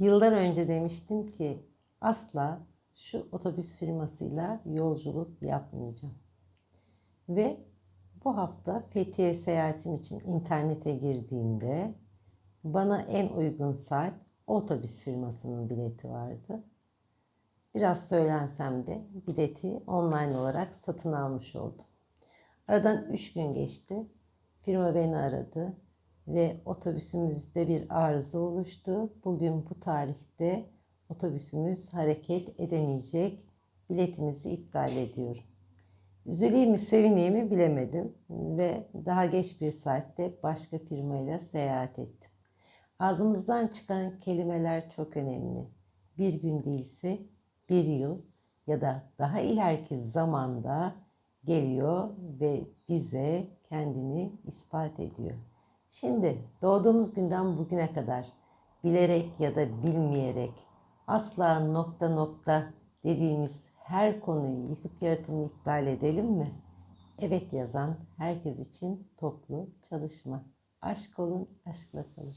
Yıllar önce demiştim ki asla şu otobüs firmasıyla yolculuk yapmayacağım. Ve bu hafta Fethiye seyahatim için internete girdiğimde bana en uygun saat otobüs firmasının bileti vardı. Biraz söylensem de bileti online olarak satın almış oldum. Aradan 3 gün geçti. Firma beni aradı ve otobüsümüzde bir arıza oluştu. Bugün bu tarihte otobüsümüz hareket edemeyecek. Biletinizi iptal ediyorum. Üzüleyim mi sevineyim mi bilemedim ve daha geç bir saatte başka firmayla seyahat ettim. Ağzımızdan çıkan kelimeler çok önemli. Bir gün değilse bir yıl ya da daha ileriki zamanda geliyor ve bize kendini ispat ediyor. Şimdi doğduğumuz günden bugüne kadar bilerek ya da bilmeyerek asla nokta nokta dediğimiz her konuyu yıkıp yaratımı iptal edelim mi? Evet yazan herkes için toplu çalışma. Aşk olun, aşkla kalın.